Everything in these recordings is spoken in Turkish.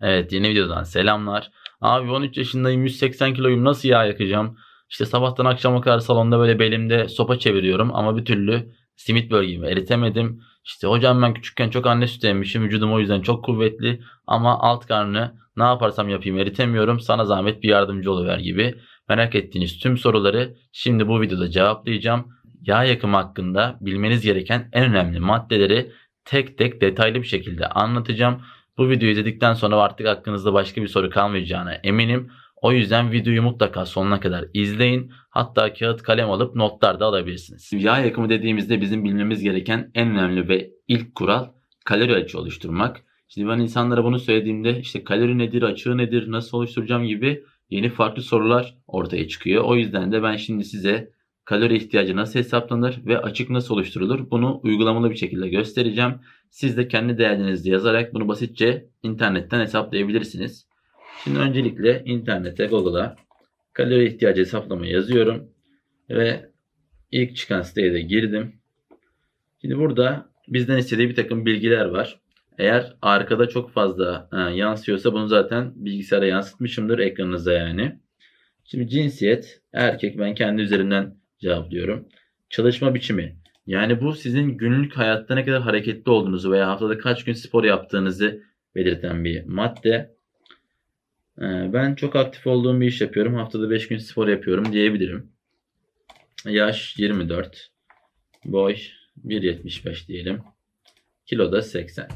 Evet yeni videodan selamlar. Abi 13 yaşındayım 180 kiloyum nasıl yağ yakacağım? İşte sabahtan akşama kadar salonda böyle belimde sopa çeviriyorum ama bir türlü simit bölgemi eritemedim. İşte hocam ben küçükken çok anne sütü emmişim vücudum o yüzden çok kuvvetli ama alt karnı ne yaparsam yapayım eritemiyorum sana zahmet bir yardımcı oluver gibi. Merak ettiğiniz tüm soruları şimdi bu videoda cevaplayacağım. Yağ yakımı hakkında bilmeniz gereken en önemli maddeleri tek tek detaylı bir şekilde anlatacağım. Bu videoyu izledikten sonra artık aklınızda başka bir soru kalmayacağına eminim. O yüzden videoyu mutlaka sonuna kadar izleyin. Hatta kağıt kalem alıp notlar da alabilirsiniz. Yağ yakımı dediğimizde bizim bilmemiz gereken en önemli ve ilk kural kalori açığı oluşturmak. Şimdi ben insanlara bunu söylediğimde işte kalori nedir, açığı nedir, nasıl oluşturacağım gibi yeni farklı sorular ortaya çıkıyor. O yüzden de ben şimdi size kalori ihtiyacı nasıl hesaplanır ve açık nasıl oluşturulur bunu uygulamalı bir şekilde göstereceğim. Siz de kendi değerlerinizi yazarak bunu basitçe internetten hesaplayabilirsiniz. Şimdi öncelikle internete Google'a kalori ihtiyacı hesaplama yazıyorum ve ilk çıkan siteye de girdim. Şimdi burada bizden istediği bir takım bilgiler var. Eğer arkada çok fazla e, yansıyorsa bunu zaten bilgisayara yansıtmışımdır ekranınıza yani. Şimdi cinsiyet erkek ben kendi üzerimden cevaplıyorum. Çalışma biçimi yani bu sizin günlük hayatta ne kadar hareketli olduğunuzu veya haftada kaç gün spor yaptığınızı belirten bir madde. Ee, Ben çok aktif olduğum bir iş yapıyorum. Haftada 5 gün spor yapıyorum diyebilirim. Yaş 24. Boy 1.75 diyelim. Kilo da 80.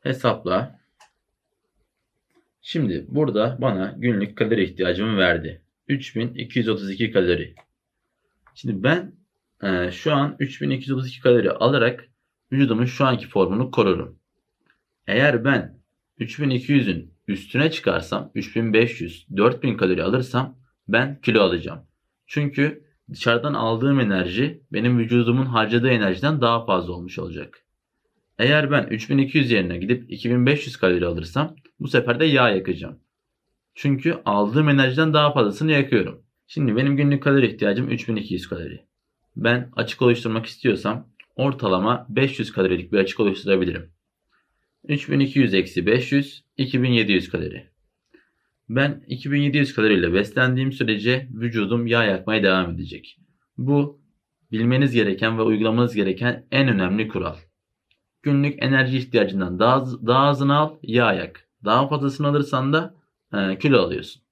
Hesapla. Şimdi burada bana günlük kalori ihtiyacımı verdi. 3232 kalori. Şimdi ben e, şu an 3232 kalori alarak vücudumun şu anki formunu korurum. Eğer ben 3200'ün üstüne çıkarsam 3500, 4000 kalori alırsam ben kilo alacağım. Çünkü dışarıdan aldığım enerji benim vücudumun harcadığı enerjiden daha fazla olmuş olacak. Eğer ben 3200 yerine gidip 2500 kalori alırsam bu sefer de yağ yakacağım. Çünkü aldığım enerjiden daha fazlasını yakıyorum. Şimdi benim günlük kalori ihtiyacım 3200 kalori. Ben açık oluşturmak istiyorsam ortalama 500 kalorilik bir açık oluşturabilirim. 3200 eksi 500 2700 kalori. Ben 2700 kaloriyle beslendiğim sürece vücudum yağ yakmaya devam edecek. Bu bilmeniz gereken ve uygulamanız gereken en önemli kural. Günlük enerji ihtiyacından daha, daha azını al, yağ yak. Daha fazlasını alırsan da e, kilo alıyorsun.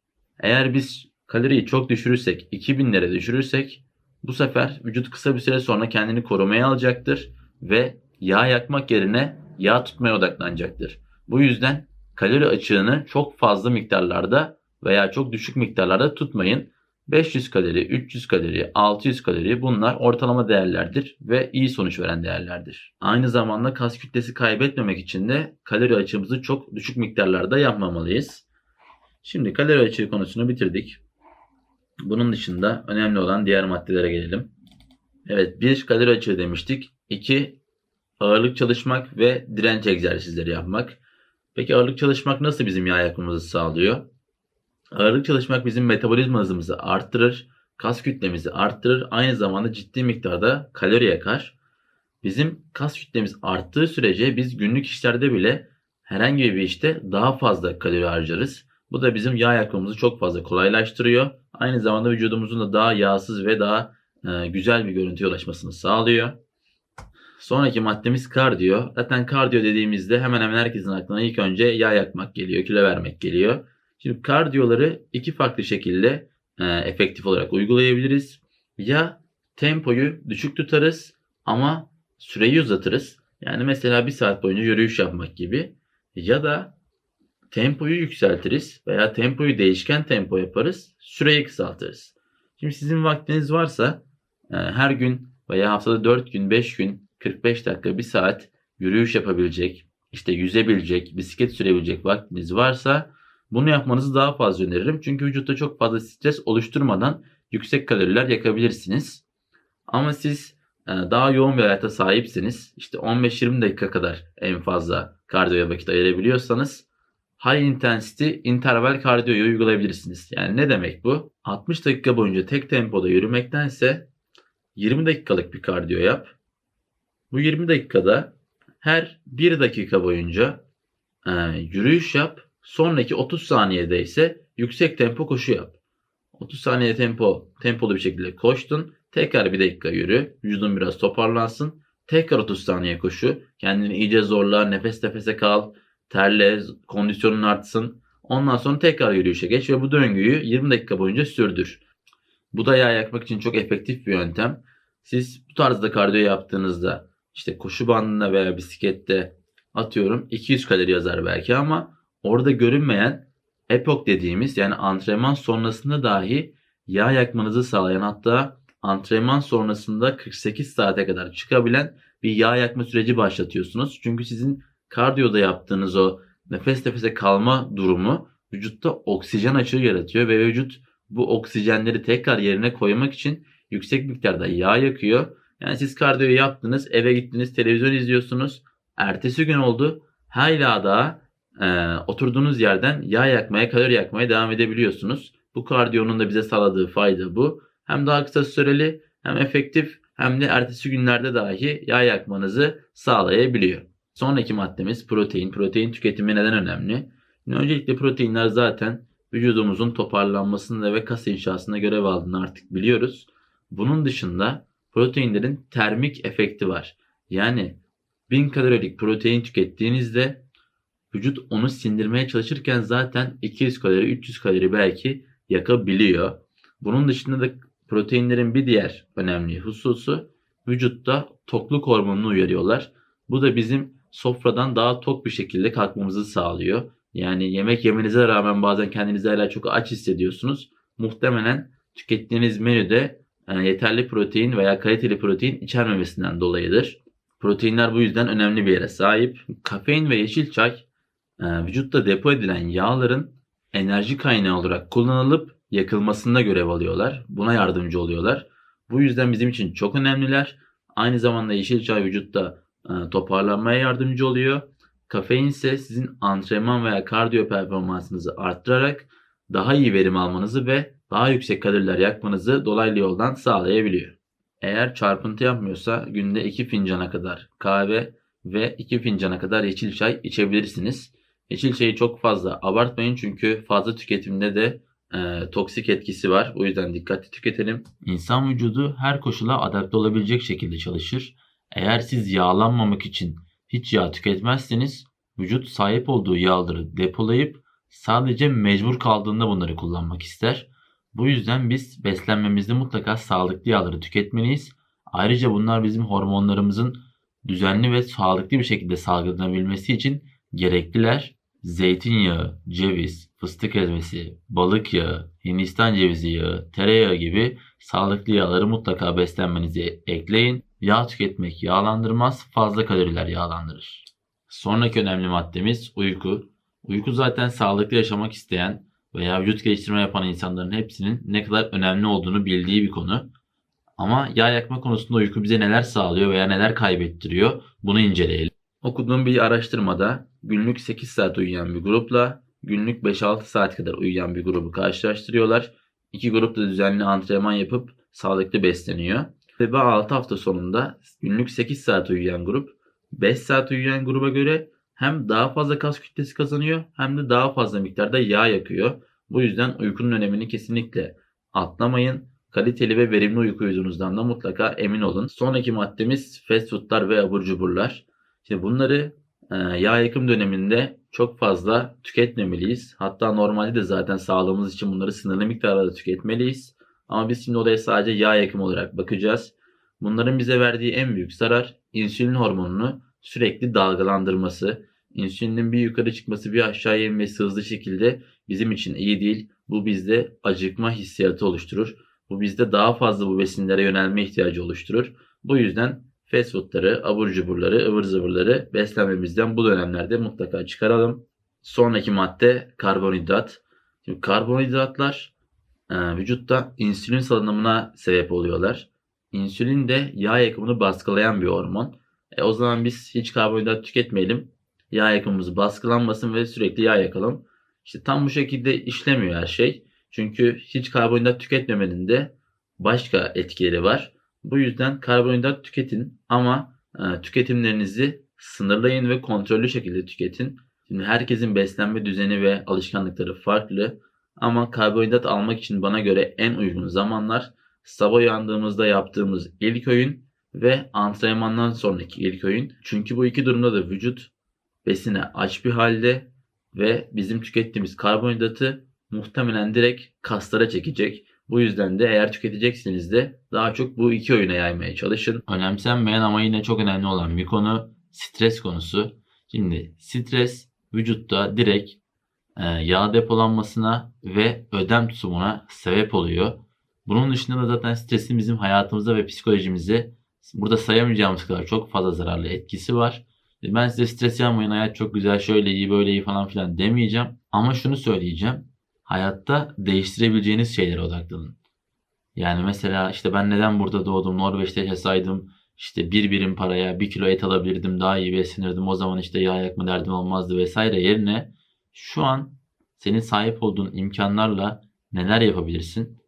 Eğer biz kaloriyi çok düşürürsek, 2000'lere düşürürsek bu sefer vücut kısa bir süre sonra kendini korumaya alacaktır ve yağ yakmak yerine yağ tutmaya odaklanacaktır. Bu yüzden kalori açığını çok fazla miktarlarda veya çok düşük miktarlarda tutmayın. 500 kalori, 300 kalori, 600 kalori bunlar ortalama değerlerdir ve iyi sonuç veren değerlerdir. Aynı zamanda kas kütlesi kaybetmemek için de kalori açığımızı çok düşük miktarlarda yapmamalıyız. Şimdi kalori açığı konusunu bitirdik. Bunun dışında önemli olan diğer maddelere gelelim. Evet bir kalori açığı demiştik. 2 ağırlık çalışmak ve direnç egzersizleri yapmak. Peki ağırlık çalışmak nasıl bizim yağ yakmamızı sağlıyor? Ağırlık çalışmak bizim metabolizma hızımızı arttırır, kas kütlemizi arttırır, aynı zamanda ciddi miktarda kalori yakar. Bizim kas kütlemiz arttığı sürece biz günlük işlerde bile herhangi bir işte daha fazla kalori harcarız. Bu da bizim yağ yakmamızı çok fazla kolaylaştırıyor. Aynı zamanda vücudumuzun da daha yağsız ve daha e, güzel bir görüntüye ulaşmasını sağlıyor. Sonraki maddemiz kardiyo. Zaten kardiyo dediğimizde hemen hemen herkesin aklına ilk önce yağ yakmak geliyor, kilo vermek geliyor. Şimdi kardiyoları iki farklı şekilde e, efektif olarak uygulayabiliriz. Ya tempoyu düşük tutarız ama süreyi uzatırız. Yani mesela bir saat boyunca yürüyüş yapmak gibi. Ya da tempoyu yükseltiriz veya tempoyu değişken tempo yaparız. Süreyi kısaltırız. Şimdi sizin vaktiniz varsa e, her gün veya haftada 4 gün, 5 gün, 45 dakika, 1 saat yürüyüş yapabilecek, işte yüzebilecek, bisiklet sürebilecek vaktiniz varsa bunu yapmanızı daha fazla öneririm. Çünkü vücutta çok fazla stres oluşturmadan yüksek kaloriler yakabilirsiniz. Ama siz e, daha yoğun bir hayata sahipseniz işte 15-20 dakika kadar en fazla kardiyoya vakit ayırabiliyorsanız high intensity interval kardiyoyu uygulayabilirsiniz. Yani ne demek bu? 60 dakika boyunca tek tempoda yürümektense 20 dakikalık bir kardiyo yap. Bu 20 dakikada her 1 dakika boyunca e, yürüyüş yap. Sonraki 30 saniyede ise yüksek tempo koşu yap. 30 saniye tempo tempolu bir şekilde koştun. Tekrar bir dakika yürü. Vücudun biraz toparlansın. Tekrar 30 saniye koşu. Kendini iyice zorla. Nefes nefese kal. Terle. Kondisyonun artsın. Ondan sonra tekrar yürüyüşe geç ve bu döngüyü 20 dakika boyunca sürdür. Bu da yağ yakmak için çok efektif bir yöntem. Siz bu tarzda kardiyo yaptığınızda işte koşu bandında veya bisiklette atıyorum 200 kalori yazar belki ama orada görünmeyen EPOK dediğimiz yani antrenman sonrasında dahi yağ yakmanızı sağlayan hatta antrenman sonrasında 48 saate kadar çıkabilen bir yağ yakma süreci başlatıyorsunuz. Çünkü sizin kardiyoda yaptığınız o nefes nefese kalma durumu vücutta oksijen açığı yaratıyor ve vücut bu oksijenleri tekrar yerine koymak için yüksek miktarda yağ yakıyor. Yani siz kardiyo yaptınız, eve gittiniz, televizyon izliyorsunuz. Ertesi gün oldu. Hala daha e, oturduğunuz yerden yağ yakmaya, kalori yakmaya devam edebiliyorsunuz. Bu kardiyonun da bize sağladığı fayda bu. Hem daha kısa süreli, hem efektif, hem de ertesi günlerde dahi yağ yakmanızı sağlayabiliyor. Sonraki maddemiz protein. Protein tüketimi neden önemli? Öncelikle proteinler zaten vücudumuzun toparlanmasında ve kas inşasında görev aldığını artık biliyoruz. Bunun dışında proteinlerin termik efekti var. Yani 1000 kalorilik protein tükettiğinizde vücut onu sindirmeye çalışırken zaten 200 kalori 300 kalori belki yakabiliyor. Bunun dışında da proteinlerin bir diğer önemli hususu vücutta tokluk hormonunu uyarıyorlar. Bu da bizim sofradan daha tok bir şekilde kalkmamızı sağlıyor. Yani yemek yemenize rağmen bazen kendinizi hala çok aç hissediyorsunuz. Muhtemelen tükettiğiniz menüde e, yeterli protein veya kaliteli protein içermemesinden dolayıdır. Proteinler bu yüzden önemli bir yere sahip. Kafein ve yeşil çay e, vücutta depo edilen yağların enerji kaynağı olarak kullanılıp yakılmasında görev alıyorlar. Buna yardımcı oluyorlar. Bu yüzden bizim için çok önemliler. Aynı zamanda yeşil çay vücutta toparlanmaya yardımcı oluyor. Kafein ise sizin antrenman veya kardiyo performansınızı arttırarak daha iyi verim almanızı ve daha yüksek kaloriler yakmanızı dolaylı yoldan sağlayabiliyor. Eğer çarpıntı yapmıyorsa günde 2 fincana kadar kahve ve 2 fincana kadar yeşil çay içebilirsiniz. Yeşil çayı çok fazla abartmayın çünkü fazla tüketimde de e, toksik etkisi var. O yüzden dikkatli tüketelim. İnsan vücudu her koşula adapte olabilecek şekilde çalışır. Eğer siz yağlanmamak için hiç yağ tüketmezseniz vücut sahip olduğu yağları depolayıp sadece mecbur kaldığında bunları kullanmak ister. Bu yüzden biz beslenmemizde mutlaka sağlıklı yağları tüketmeliyiz. Ayrıca bunlar bizim hormonlarımızın düzenli ve sağlıklı bir şekilde salgılanabilmesi için gerekliler. Zeytinyağı, ceviz, fıstık ezmesi, balık yağı, hindistan cevizi yağı, tereyağı gibi sağlıklı yağları mutlaka beslenmenize ekleyin. Yağ tüketmek yağlandırmaz, fazla kaloriler yağlandırır. Sonraki önemli maddemiz uyku. Uyku zaten sağlıklı yaşamak isteyen veya vücut geliştirme yapan insanların hepsinin ne kadar önemli olduğunu bildiği bir konu. Ama yağ yakma konusunda uyku bize neler sağlıyor veya neler kaybettiriyor bunu inceleyelim. Okuduğum bir araştırmada günlük 8 saat uyuyan bir grupla günlük 5-6 saat kadar uyuyan bir grubu karşılaştırıyorlar. İki grup da düzenli antrenman yapıp sağlıklı besleniyor. Ve bu 6 hafta sonunda günlük 8 saat uyuyan grup 5 saat uyuyan gruba göre hem daha fazla kas kütlesi kazanıyor hem de daha fazla miktarda yağ yakıyor. Bu yüzden uykunun önemini kesinlikle atlamayın. Kaliteli ve verimli uyku uyuduğunuzdan da mutlaka emin olun. Sonraki maddemiz fast foodlar ve abur cuburlar. Şimdi bunları e, yağ yakım döneminde çok fazla tüketmemeliyiz. Hatta normalde de zaten sağlığımız için bunları sınırlı miktarda tüketmeliyiz. Ama biz şimdi olaya sadece yağ yakımı olarak bakacağız. Bunların bize verdiği en büyük zarar insülin hormonunu sürekli dalgalandırması. İnsülinin bir yukarı çıkması bir aşağı inmesi hızlı şekilde bizim için iyi değil. Bu bizde acıkma hissiyatı oluşturur. Bu bizde daha fazla bu besinlere yönelme ihtiyacı oluşturur. Bu yüzden fast foodları, abur cuburları, ıvır zıvırları beslenmemizden bu dönemlerde mutlaka çıkaralım. Sonraki madde karbonhidrat. Şimdi karbonhidratlar vücutta insülin salınımına sebep oluyorlar. İnsülin de yağ yakımını baskılayan bir hormon. E, o zaman biz hiç karbonhidrat tüketmeyelim. Yağ yakımımız baskılanmasın ve sürekli yağ yakalım. İşte tam bu şekilde işlemiyor her şey. Çünkü hiç karbonhidrat tüketmemenin de başka etkileri var. Bu yüzden karbonhidrat tüketin ama e, tüketimlerinizi sınırlayın ve kontrollü şekilde tüketin. Şimdi herkesin beslenme düzeni ve alışkanlıkları farklı ama karbonhidrat almak için bana göre en uygun zamanlar sabah uyandığımızda yaptığımız ilk öğün ve antrenmandan sonraki ilk öğün. Çünkü bu iki durumda da vücut besine aç bir halde ve bizim tükettiğimiz karbonhidratı muhtemelen direkt kaslara çekecek. Bu yüzden de eğer tüketeceksiniz de daha çok bu iki öğüne yaymaya çalışın. Önemsenmeyen ama yine çok önemli olan bir konu stres konusu. Şimdi stres vücutta direkt yağ depolanmasına ve ödem tutumuna sebep oluyor. Bunun dışında da zaten stresin bizim hayatımıza ve psikolojimize burada sayamayacağımız kadar çok fazla zararlı etkisi var. Ben size stres yapmayın hayat çok güzel şöyle iyi böyle iyi falan filan demeyeceğim. Ama şunu söyleyeceğim. Hayatta değiştirebileceğiniz şeylere odaklanın. Yani mesela işte ben neden burada doğdum Norveç'te yaşasaydım işte bir birim paraya bir kilo et alabilirdim daha iyi beslenirdim o zaman işte yağ yakma derdim olmazdı vesaire yerine şu an senin sahip olduğun imkanlarla neler yapabilirsin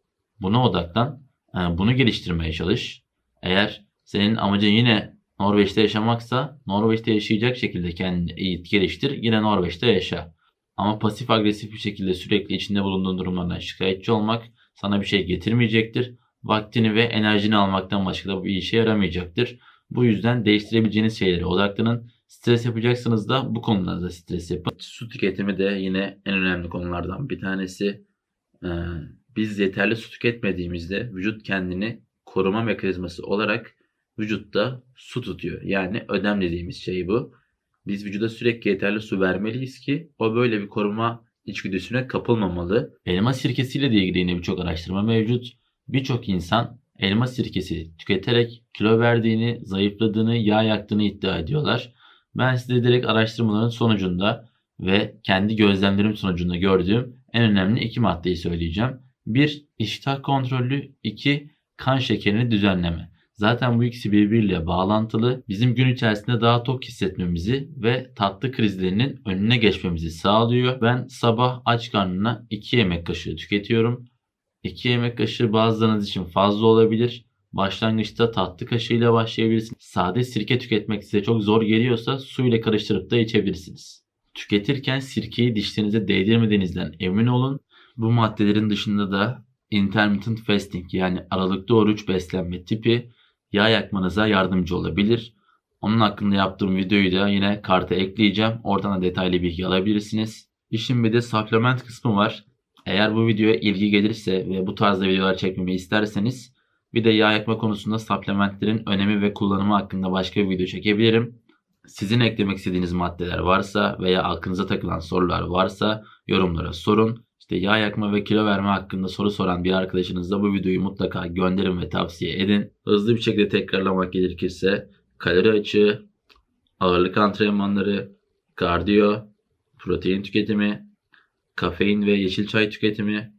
buna odaklan e, bunu geliştirmeye çalış. Eğer senin amacın yine Norveç'te yaşamaksa Norveç'te yaşayacak şekilde kendini eğit geliştir yine Norveç'te yaşa. Ama pasif agresif bir şekilde sürekli içinde bulunduğun durumlardan şikayetçi olmak sana bir şey getirmeyecektir. Vaktini ve enerjini almaktan başka da bir işe yaramayacaktır. Bu yüzden değiştirebileceğiniz şeylere odaklanın. Stres yapacaksınız da bu konularda stres yapın. Su tüketimi de yine en önemli konulardan bir tanesi. Ee, biz yeterli su tüketmediğimizde vücut kendini koruma mekanizması olarak vücutta su tutuyor. Yani ödem dediğimiz şey bu. Biz vücuda sürekli yeterli su vermeliyiz ki o böyle bir koruma içgüdüsüne kapılmamalı. Elma sirkesiyle de ilgili yine birçok araştırma mevcut. Birçok insan elma sirkesi tüketerek kilo verdiğini, zayıfladığını, yağ yaktığını iddia ediyorlar. Ben size direkt araştırmaların sonucunda ve kendi gözlemlerim sonucunda gördüğüm en önemli iki maddeyi söyleyeceğim. Bir, iştah kontrolü. iki kan şekerini düzenleme. Zaten bu ikisi birbiriyle bağlantılı. Bizim gün içerisinde daha tok hissetmemizi ve tatlı krizlerinin önüne geçmemizi sağlıyor. Ben sabah aç karnına 2 yemek kaşığı tüketiyorum. 2 yemek kaşığı bazılarınız için fazla olabilir. Başlangıçta tatlı kaşığıyla başlayabilirsiniz. Sade sirke tüketmek size çok zor geliyorsa su ile karıştırıp da içebilirsiniz. Tüketirken sirkeyi dişlerinize değdirmediğinizden emin olun. Bu maddelerin dışında da intermittent fasting yani aralıklı oruç beslenme tipi yağ yakmanıza yardımcı olabilir. Onun hakkında yaptığım videoyu da yine karta ekleyeceğim. Oradan da detaylı bilgi alabilirsiniz. İşin bir de supplement kısmı var. Eğer bu videoya ilgi gelirse ve bu tarzda videolar çekmemi isterseniz bir de yağ yakma konusunda supplementlerin önemi ve kullanımı hakkında başka bir video çekebilirim. Sizin eklemek istediğiniz maddeler varsa veya aklınıza takılan sorular varsa yorumlara sorun. İşte yağ yakma ve kilo verme hakkında soru soran bir arkadaşınızla bu videoyu mutlaka gönderin ve tavsiye edin. Hızlı bir şekilde tekrarlamak gerekirse kalori açığı, ağırlık antrenmanları, kardiyo, protein tüketimi, kafein ve yeşil çay tüketimi,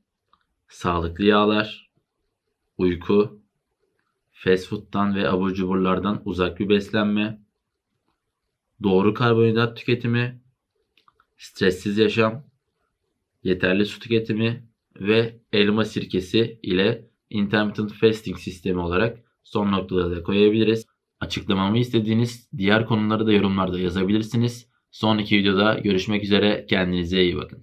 sağlıklı yağlar, uyku, fast food'dan ve abur cuburlardan uzak bir beslenme, doğru karbonhidrat tüketimi, stressiz yaşam, yeterli su tüketimi ve elma sirkesi ile intermittent fasting sistemi olarak son noktaları da koyabiliriz. Açıklamamı istediğiniz diğer konuları da yorumlarda yazabilirsiniz. Sonraki videoda görüşmek üzere. Kendinize iyi bakın.